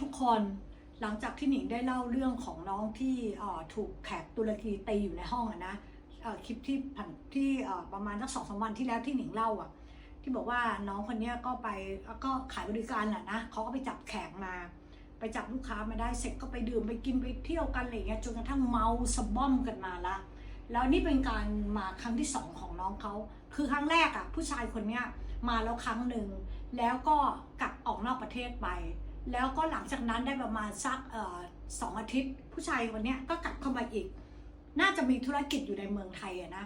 ทุกคนหลังจากที่หนิงได้เล่าเรื่องของน้องที่ถูกแขกตุรกีตีอยู่ในห้องอะนะคลิปที่ผ่านที่ประมาณสักสองสามวันที่แล้วที่หนิงเล่าอะที่บอกว่าน้องคนนี้ก็ไปก็ขายบริการแหละนะเขาก็ไปจับแขกมา ไปจับลูกค้ามาได้เสร็จก็ไปดื่มไปกินไปเที่ยวกันอะไรเงี้ยจนกระทั่งเมาสะบ้อมกันมาละแล้วนี่เป็นการมาครั้งที่สองของน้องเขาคือครั้งแรกอะผู้ชายคนเนี้ยมาแล้วครั้งหนึ่งแล้วก็กลับออกนอกประเทศไป แล้วก็หลังจากนั้นได้ประมาณสักสองอาทิตย์ ผู้ชายคนนี้ก็กลับเข้ามาอีก น่าจะมีธุรกิจอยู่ในเมืองไทยอะนะ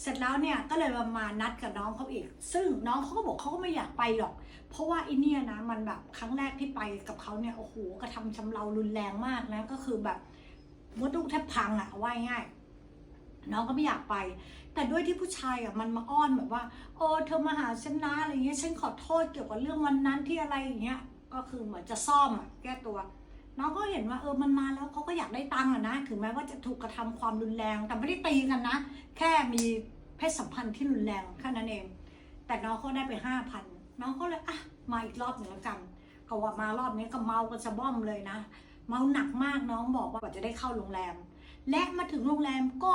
เสร็จแล้วเนี่ยก็เลยมานัดกับน้องเขาอีก ซึ่งน้องเขาก็บอกเขาก็ไม่อยากไปหรอก เพราะว่าไอเนี่ยนะมันแบบครั้งแรกที่ไปกับเขาเนี่ยโอ้โหกระทำชำเรารุนแรงมากนะก็คือแบบมดลูกแทบพังอะว่าง่ายน้องก็ไม่อยากไป แต่ด้วยที่ผู้ชายอะมันมาอ้อนแบบว่า โอ้เธอมาหาฉันนะอะไรเงี้ยฉันขอโทษเกี่ยวกับเรื่องวันนั้นที่อะไรอย่างเงี้ย ก็คือเหมือนจะซ่อมแก้ตัว น้องก็เห็นว่าเออมันมาแล้วเขาก็อยากได้ตังค์อะนะถึงแม้ว่าจะถูกกระทำความรุนแรง แต่ไม่ได้ตีกันนะ แค่มีเพศสัมพันธ์ที่รุนแรงแค่นั้นเอง แต่น้องเขาได้ไปห้าพันน้องก็เลยอะมาอีกรอบหนึ่งแล้วกันก็ว่ามารอบนี้ก็เมากันสะบ้อมเลยนะ เมาหนักมากน้องบอกว่ากว่าจะได้เข้าโรงแรม และมาถึงโรงแรมก็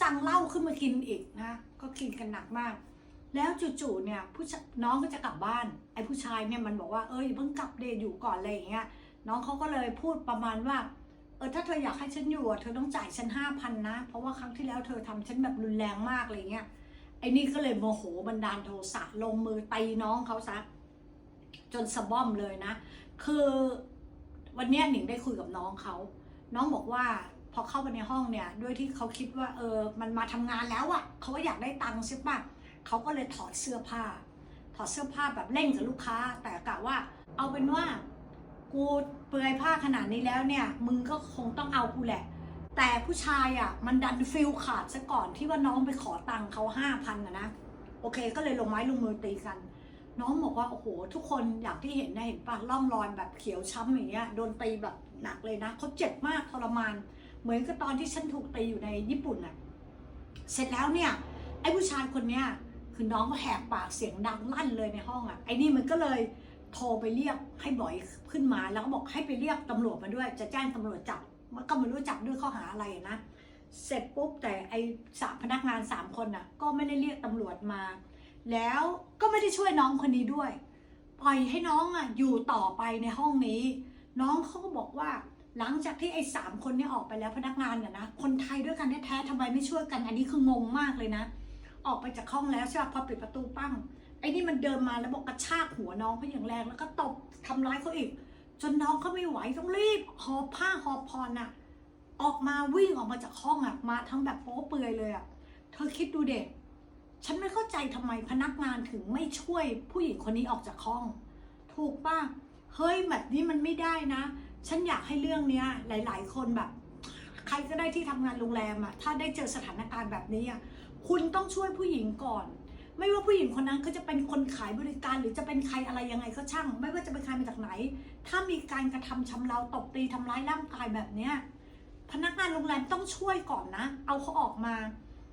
สั่งเหล้าขึ้นมากินอีกนะก็กินกันหนักมาก แล้วจู่ๆเนี่ยผู้ชน้องก็จะกลับบ้าน ไอ้ผู้ชายเนี่ยมันบอกว่าเอออย่าเพิ่งกลับเดยอยู่ก่อนอะไรอย่างเงี้ยน้องเขาก็เลยพูดประมาณว่าเออถ้าเธออยากให้ฉันอยู่เธอต้องจ่ายฉันห้าพันนะ เพราะว่าครั้งที่แล้วเธอทำฉันแบบรุนแรงมากอะไรเงี้ยไอ้นี่ก็เลยโมโหบันดาลโทสะลงมือตีน้องเขาซะจนสะบ้อมเลยนะ คือวันนี้หนิงได้คุยกับน้องเขาน้องบอกว่าพอเข้าไปในห้องเนี่ย ด้วยที่เขาคิดว่าเออมันมาทำงานแล้วอะเขาก็อยากได้ตังค์ใช่ปะ เขาก็เลยถอดเสื้อผ้า ถอดเสื้อผ้าแบบเล่นกับลูกค้า แต่กะว่า เอาเป็นว่ากูเปลือยผ้าขนาดนี้แล้วเนี่ย มึงก็คงต้องเอากูแหละ แต่ผู้ชายอะ มันดันฟิลขาดซะก่อนที่ว่าน้องไปขอตังค์เขาห้าพันนะนะ โอเค ก็เลยลงไม้ลงมือตีกัน น้องบอกว่าโอ้โห ทุกคนอย่างที่เห็นนะเห็นปะร่องรอยแบบเขียวช้ำอย่างเงี้ย โดนตีแบบหนักเลยนะเขาเจ็บมากทรมาน เหมือนกับตอนที่ฉันถูกตีอยู่ในญี่ปุ่นอะเสร็จแล้วเนี่ยไอ้ผู้ชายคนเนี้ย คือน้องก็แหกปากเสียงดังลั่นเลยในห้องอะไอ้นี่มันก็เลยโทรไปเรียกให้บอยขึ้นมาแล้วก็บอกให้ไปเรียกตำรวจมาด้วย จะแจ้งตำรวจจับมันก็ไม่รู้จับด้วยข้อหาอะไรนะเสร็จปุ๊บแต่ไอสามพนักงานสามคนน่ะ ก็ไม่ได้เรียกตำรวจมา แล้วก็ไม่ได้ช่วยน้องคนนี้ด้วย ปล่อยให้น้องอะอยู่ต่อไปในห้องนี้ น้องเขาก็บอกว่า หลังจากที่ไอ้สามคนนี้ออกไปแล้วพนักงานเนี่ยนะคนไทยด้วยกันแท้ๆทำไมไม่ช่วยกัน อันนี้คืองงมากเลยนะ ออกไปจากห้องแล้วใช่ป่ะพอปิดประตูปั้งไอ้นี่มันเดินมาแล้วบอกกระชากหัวน้องเขาอย่างแรง แล้วก็ตบทำร้ายเขาอีก จนน้องเขาไม่ไหวต้องรีบหอบผ้าหอบพรน่ะ ออกมาวิ่งออกมาจากห้องอะมาทั้งแบบโป๊เปลือยเลยอะเธอคิดดูเด็กฉันไม่เข้าใจทำไมพนักงานถึงไม่ช่วยผู้หญิงคนนี้ออกจากห้อง ถูกป่ะเฮ้ยแบบนี้มันไม่ได้นะ ฉันอยากให้เรื่องเนี้ย หลาย ๆ คนแบบ ใครก็ได้ที่ทำงานโรงแรมอะถ้าได้เจอสถานการณ์แบบนี้อะ คุณต้องช่วยผู้หญิงก่อน ไม่ว่าผู้หญิงคนนั้นเขาจะเป็นคนขายบริการหรือจะเป็นใครอะไรยังไงก็ช่าง ไม่ว่าจะเป็นใครมาจากไหน ถ้ามีการกระทำชำเราตบตีทำร้ายร่างกายแบบเนี้ยพนักงานโรงแรมต้องช่วยก่อนนะ เอาเขาออกมา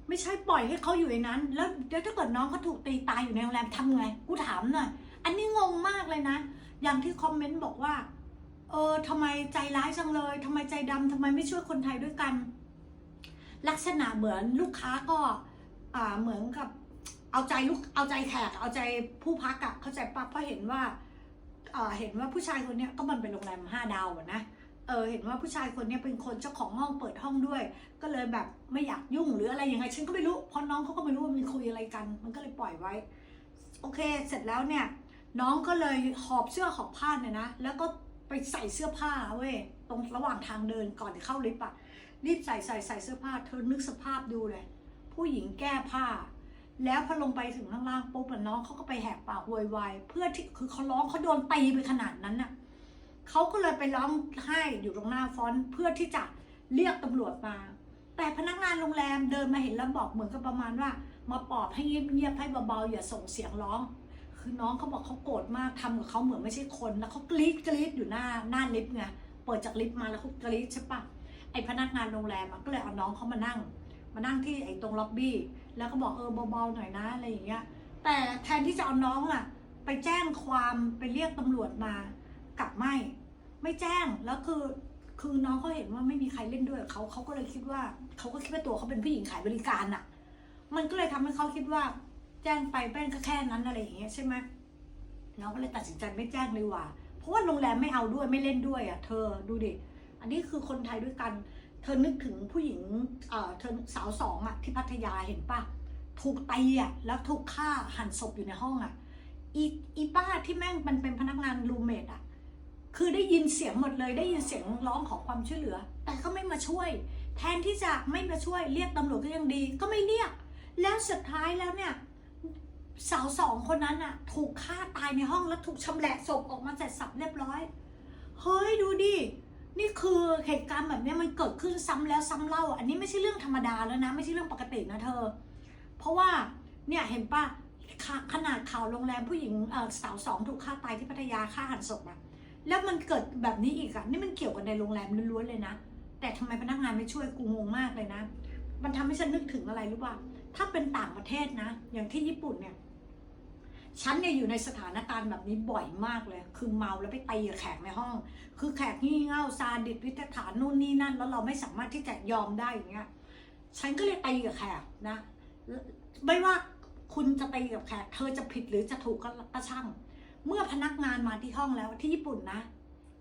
ไม่ใช่ปล่อยให้เขาอยู่ในนั้น แล้วเดี๋ยวถ้าเกิดน้องเขาถูกตีตายอยู่ในโรงแรมทำไง กูถามหน่อย อันนี้งงมากเลยนะ อย่างที่คอมเมนต์บอกว่า เออทำไมใจร้ายจังเลยทำไมใจดำทำไมไม่ช่วยคนไทยด้วยกัน ลักษณะเหมือนลูกค้าก็ อ่าเหมือนกับ เอาใจลูกเอาใจแขกเอาใจผู้พักอะเข้าใจปะเพราะเห็นว่าเห็นว่าผู้ชายคนนี้ก็มันเป็นโรงแรมห้าดาวนะ เออเห็นว่าผู้ชายคนนี้เป็นคนเจ้าของห้องเปิดห้องด้วย ก็เลยแบบไม่อยากยุ่งหรืออะไรยังไงฉันก็ไม่รู้เพราะน้องเขาก็ไม่รู้ว่ามันคุยอะไรกัน มันก็เลยปล่อยไว้ โอเค เสร็จแล้วเนี่ย น้องก็เลยหอบเสื้อหอบผ้าเนี่ยนะ แล้วก็ไปใส่เสื้อผ้าเว้ยตรงระหว่างทางเดินก่อนจะเข้าลิฟต์อะรีบใส่ใส่ใส่เสื้อผ้าเธอนึกสภาพดูเลย ผู้หญิงแก้ผ้า แล้วพอลงไปถึงข้างล่างปุ๊บอะน้องเขาก็ไปแหกปากโวยวายเพื่อที่คือเขาร้องเขาโดนตีไปขนาดนั้นน่ะเขาก็เลยไปร้องไห้อยู่ตรงหน้าฟอนต์เพื่อที่จะเรียกตำรวจมา แต่พนักงานโรงแรมเดินมาเห็นแล้วบอกเหมือนกับประมาณว่า มาปอบให้เงียบๆให้เบาๆอย่าส่งเสียงร้อง คือน้องเขาบอกเขาโกรธมากทำกับเขาเหมือนไม่ใช่คนแล้วเขากรี๊ดกรี๊ดอยู่หน้าหน้าลิฟต์ไงเปิดจากลิฟต์มาแล้วเขากรี๊ดใช่ปะไอพนักงานโรงแรมก็เลยเอาน้องเขามานั่ง มานั่งที่ไอ้ตรงล็อบบี้ แล้วก็บอกเออเบาๆหน่อยนะอะไรอย่างเงี้ย แต่แทนที่จะเอาน้องอะไปแจ้งความไปเรียกตำรวจมากลับไม่ไม่ ไม่แจ้งแล้วคือคือน้องเขาเห็นว่าไม่มีใครเล่นด้วยเขาเขาก็เลยคิดว่าเขาก็คิดว่าตัวเขาเป็นผู้หญิงขายบริการอะมันก็เลยทำให้เขาคิดว่า แจ้งไปแป้งก็แค่นั้นอะไรอย่างเงี้ยใช่ไหมน้องก็เลยตัดสินใจไม่แจ้งเลยว่าเพราะว่าโรงแรมไม่เอาด้วยไม่เล่นด้วยอะเธอดูดิอันนี้คือคนไทยด้วยกัน ธอนึกถึงผู้หญิงเออเธอสาวสองอะที่พัทยาเห็นปะถูกตีอะแล้วถูกฆ่าหั่นศพอยู่ในห้องอะอีอีป้าที่แม่งมันเป็นพนักงานรูเมดอะคือได้ยินเสียงหมดเลยได้ยินเสียงร้องขอความช่วยเหลือ แต่ก็ไม่มาช่วย แทนที่จะไม่มาช่วยเรียกตำรวจก็ยังดี ก็ไม่เรียก แล้วสุดท้ายแล้วเนี่ยสาวสองคนนั้นอะถูกฆ่าตายในห้องแล้วถูกชำแหละศพออกมาเสร็จสับเรียบร้อยเฮ้ยดูดิ นี่คือเหตุการณ์แบบนี้มันเกิดขึ้นซ้ำแล้วซ้ำเล่า อันนี้ไม่ใช่เรื่องธรรมดาแล้วนะ ไม่ใช่เรื่องปกตินะเธอ เพราะว่าเนี่ยเห็นปะขขนาดข่าวโรงแรมผู้หญิงสาวสองถูกฆ่าตายที่พัทยาฆ่าหันศพอะแล้วมันเกิดแบบนี้อีกอะนี่มันเกี่ยวกับในโรงแรมล้วนๆเลยนะ แต่ทำไมพนักงานไม่ช่วยกูงงมากเลยนะ มันทำให้ฉันนึกถึงอะไรรู้ป่ะถ้าเป็นต่างประเทศนะ อย่างที่ญี่ปุ่นเนี่ย ฉันเนี่ยอยู่ในสถานการณ์แบบนี้บ่อยมากเลย คือเมาแล้วไปตีกับแขกในห้อง คือแขกงี่เง่าซาดิสวิตฐานนู่นนี่นั่น แล้วเราไม่สามารถที่จะยอมได้อย่างเงี้ย ฉันก็เลยตีกับแขกนะ ไม่ว่าคุณจะตีกับแขก เธอจะผิดหรือจะถูกก็ก็ช่าง เมื่อพนักงานมาที่ห้องแล้วที่ญี่ปุ่นนะ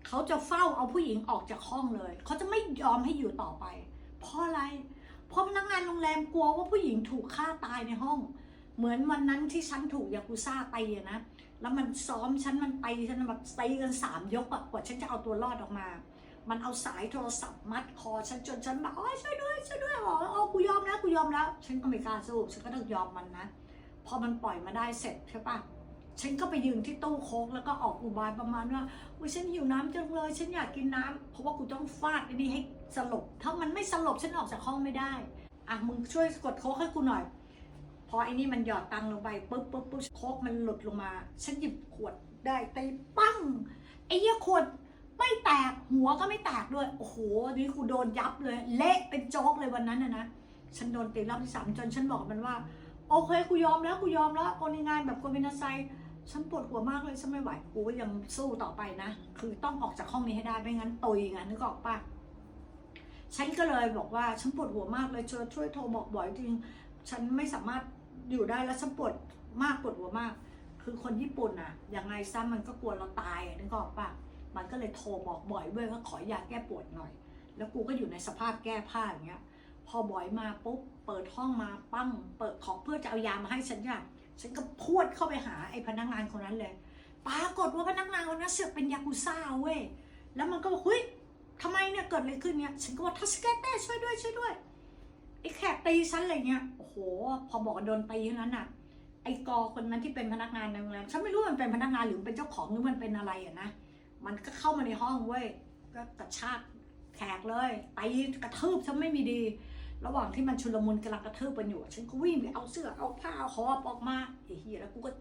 เขาจะเฝ้าเอาผู้หญิงออกจากห้องเลย เขาจะไม่ยอมให้อยู่ต่อไป เพราะอะไร เพราะพนักงานโรงแรมกลัวว่าผู้หญิงถูกฆ่าตายในห้อง เหมือนวันนั้นที่ฉันถูกยากุซ่าตีอะนะ แล้วมันซ้อมฉันมันตีฉันแบบตีกันสามยกอะกว่าฉันจะเอาตัวรอดออกมา มันเอาสายโทรศัพท์มัดคอฉันจนฉันแบบโอ้ยช่วยด้วยช่วยด้วยบอกโอ้กูยอมแล้วกูยอมแล้ว ฉันก็ไม่กล้าสู้ฉันก็ต้องยอมมันนะ พอมันปล่อยมาได้เสร็จใช่ปะฉันก็ไปยืนที่ตู้โค้กแล้วก็ออกอุบายประมาณว่าอุ้ยฉันหิวน้ำจังเลย ฉันอยากกินน้ำเพราะว่ากูต้องฟาดไอ้นี่ให้สลบ ถ้ามันไม่สลบฉันออกจากห้องไม่ได้ อะมึงช่วยกดโค้กให้กูหน่อย พอไอ้นี่มันหยอดตังลงไปปุ๊บปุ๊บปุ๊บโคกมันหลุดลงมา ฉันหยิบขวดได้ตีปั้งไอ้เหี้ยขวดไม่แตกหัวก็ไม่แตกด้วย โอ้โหนี่กูโดนยับเลย เละเป็นโจ๊กเลยวันนั้นนะนะฉันโดนตีรอบที่สามจนฉันบอกมันว่า โอเคกูยอมแล้วกูยอมแล้วโอนิงานแบบโกมินาไซฉันปวดหัวมากเลยฉันไม่ไหวกูก็ยังสู้ต่อไปนะ คือต้องออกจากห้องนี้ให้ได้ไม่งั้นตุยไงนึกออกปะฉันก็เลยบอกว่าฉันปวดหัวมากเลยเธอช่วยโทรบอกบ่อยจริงฉันไม่สามารถ อยู่ได้แล้วฉันปวดมากปวดหัวมาก คือคนญี่ปุ่นอะยังไงซะมันก็กลัวเราตายอะนึกออกปะมันก็เลยโทรบอกบ่อยด้ยว่าขอยาแก้ปวดหน่อย แล้วกูก็อยู่ในสภาพแก้ผ้าอย่างเงี้ย พอบ่อยมาปุ๊บเปิดห้องมาปั้งเปิดของเพื่อจะเอายามาให้ฉันเนี่ยฉันก็พวดเข้าไปหาไอ้พนักงานคนนั้นเลยปรากฏว่าพนักงานคนนั้นเสือกเป็นยากุซ่าเว้ยแล้วมันก็บอกเฮ้ยทำไมเนี่ยเกิดอะไรขึ้นเนี่ยฉันก็บอกทัสเกเต้ช่วยด้วยช่วยด้วย ตีฉันอะไรเงี้ยโอ้โห พอบอกโดนตีเท่านั้นอะ ไอ้กอคนนั้นที่เป็นพนักงานในโรงแรมฉันไม่รู้มันเป็นพนักงานหรือเป็นเจ้าของหรือมันเป็นอะไรอะนะมันก็เข้ามาในห้องเว้ยก็กระชากแขกเลยตีกระทืบฉันไม่มีดี ระหว่างที่มันชุลมุนกำลังกระทืบกันอยู่ฉันก็วิ่งไปเอาเสื้อเอาผ้าเอาหอบออกมาไอ้เหี้ยแล้วกูก็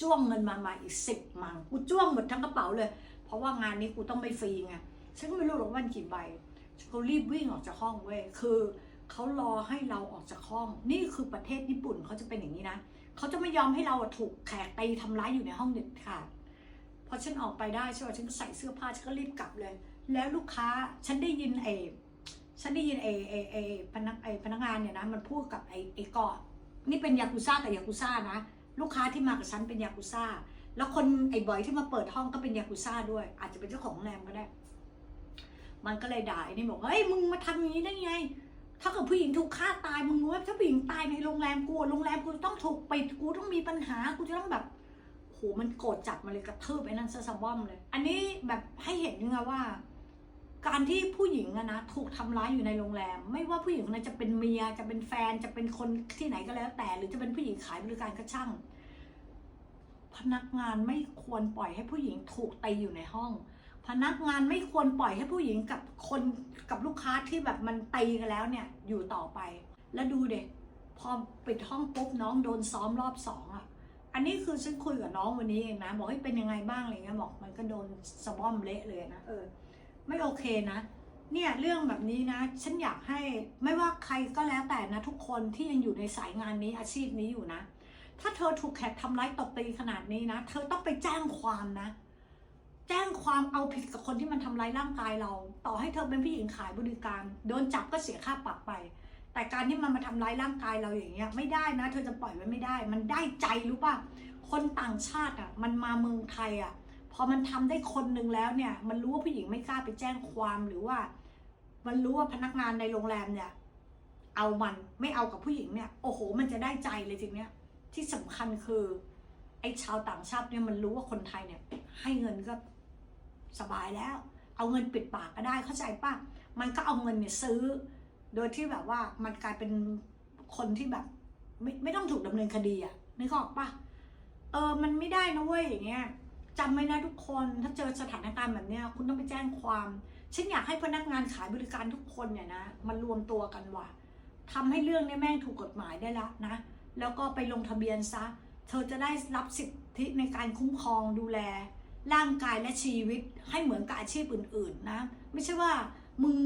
จ้วงเงินมามาอีกสิบมังกูจ้วงหมดทั้งกระเป๋าเลย เพราะว่างานนี้กูต้องไม่ฟรีไงฉันก็ไม่รู้หรอกว่ามันกี่ใบฉันก็รีบวิ่งออกจากห้องเว้ยคือ เขารอให้เราออกจากห้อง นี่คือประเทศญี่ปุ่นเขาจะเป็นอย่างนี้นะเขาจะไม่ยอมให้เราถูกแขกตีทำร้ายอยู่ในห้องเด็ดขาดพอฉันออกไปได้ใช่ไหมฉันใส่เสื้อผ้าฉันก็รีบกลับเลย แล้วลูกค้าฉันได้ยินไอ้ฉันได้ยินเอเอเอพนักไอพนักงานเนี่ยนะมันพูดกับไอไอเกาะนี่เป็นยากุซ่าแต่ยากุซ่านะลูกค้าที่มากับฉันเป็นยากุซ่าแล้วคนไอ้บอยที่มาเปิดห้องก็เป็นยากุซ่าด้วย อาจจะเป็นเจ้าของโรงแรมก็ได้ มันก็เลยด่าไอ้นี่บอกเฮ้ยมึงมาทำอย่างนี้ได้ไง ถ้าเกิดผู้หญิงถูกฆ่าตายมึงรู้ว่าถ้าผู้หญิงตายในโรงแรมกูโรงแรมกูต้องถูกปิดกูต้องมีปัญหากูจะต้องแบบโหมันโกรธจัดมาเลยกระทืบไอ้นั่นซะสะบอมเลย อันนี้แบบให้เห็นยังไงว่า การที่ผู้หญิงอะนะถูกทำร้ายอยู่ในโรงแรม ไม่ว่าผู้หญิงคนนั้นจะเป็นเมียจะเป็นแฟนจะเป็นคนที่ไหนก็แล้วแต่ หรือจะเป็นผู้หญิงขายบริการก็ช่างพนักงานไม่ควรปล่อยให้ผู้หญิงถูกตีอยู่ในห้อง พนักงานไม่ควรปล่อยให้ผู้หญิงกับคนกับลูกค้าที่แบบมันตีกันแล้วเนี่ยอยู่ต่อไป แล้วดูเด็กพอปิดห้องปุ๊บน้องโดนซ้อมรอบสองอะอันนี้คือฉันคุยกับน้องวันนี้เองนะ บอกให้เป็นยังไงบ้างอะไรเงี้ยบอกมันก็โดนสะบอมเละเลยนะเออไม่โอเคนะ เนี่ยเรื่องแบบนี้นะ ฉันอยากให้ไม่ว่าใครก็แล้วแต่นะ ทุกคนที่ยังอยู่ในสายงานนี้อาชีพนี้อยู่นะ ถ้าเธอถูกแขกทำร้ายตบตีขนาดนี้นะ เธอต้องไปแจ้งความนะ แจ้งความเอาผิดกับคนที่มันทำร้ายร่างกายเรา ต่อให้เธอเป็นผู้หญิงขายบริการโดนจับก็เสียค่าปรับไป แต่การที่มันมาทำร้ายร่างกายเราอย่างเงี้ยไม่ได้นะ เธอจะปล่อยไว้ไม่ได้ มันได้ใจรู้ป่ะคนต่างชาติอะมันมาเมืองไทยอะพอมันทำได้คนหนึ่งแล้วเนี่ย มันรู้ว่าผู้หญิงไม่กล้าไปแจ้งความหรือว่า มันรู้ว่าพนักงานในโรงแรมเนี่ย เอามันไม่เอากับผู้หญิงเนี่ย โอ้โห มันจะได้ใจเลยทีเนี้ยที่สำคัญคือไอ้ชาวต่างชาติเนี่ยมันรู้ว่าคนไทยเนี่ย ให้เงินก็ สบายแล้ว เอาเงินปิดปากก็ได้เข้าใจป่ะมันก็เอาเงินเนี่ยซื้อ โดยที่แบบว่ามันกลายเป็นคนที่แบบ ไม่ไม่ต้องถูกดำเนินคดีอะนึกออกป่ะเออมันไม่ได้นะเว้ยอย่างเงี้ยจำไว้นะทุกคนถ้าเจอสถานการณ์แบบเนี้ยคุณต้องไปแจ้งความฉันอยากให้พนักงานขายบริการทุกคนเนี่ยนะมันรวมตัวกันว่ะทำให้เรื่องเนี้แม่งถูกกฎหมายได้ละนะ แล้วก็ไปลงทะเบียนซะ เธอจะได้รับสิทธิในการคุ้มครองดูแล ร่างกายและชีวิตให้เหมือนกับอาชีพอื่น ๆ นะ ไม่ใช่ว่ามึง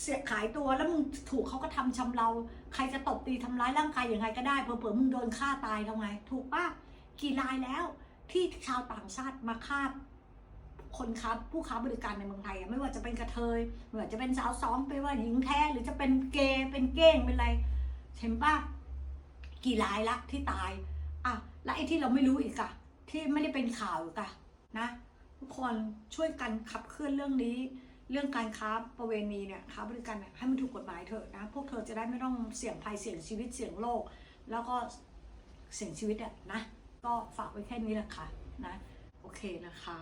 เสียขายตัวแล้วมึงถูกเขาก็ทำชำเราใครจะตบตีทำร้ายร่างกายยังไงก็ได้เผื่อๆมึงโดนฆ่าตายทำไง ถูกปะกี่รายแล้ว ที่ชาวต่างชาติมาฆ่าคนค้าผู้ค้าบริการในเมืองไทยไม่ว่าจะเป็นกระเทยไม่ว่าจะเป็นสาวสองไม่ว่าหญิงแท้หรือจะเป็นเกย์เป็นเก้งเป็นอะไรเห็นปะกี่รายละที่ตายอะแล้วไอ้ที่เราไม่รู้อีกอะ ที่ไม่ได้เป็นข่าวอีกอะนะทุกคนช่วยกันขับเคลื่อนเรื่องนี้ เรื่องการค้าประเวณีเนี่ยค้าบริการเนี่ยให้มันถูกกฎหมายเถอะนะพวกเธอจะได้ไม่ต้องเสี่ยงภัยเสี่ยงชีวิตเสี่ยงโลก แล้วก็เสี่ยงชีวิตอะนะก็ฝากไว้แค่นี้แหละค่ะนะโอเคนะคะ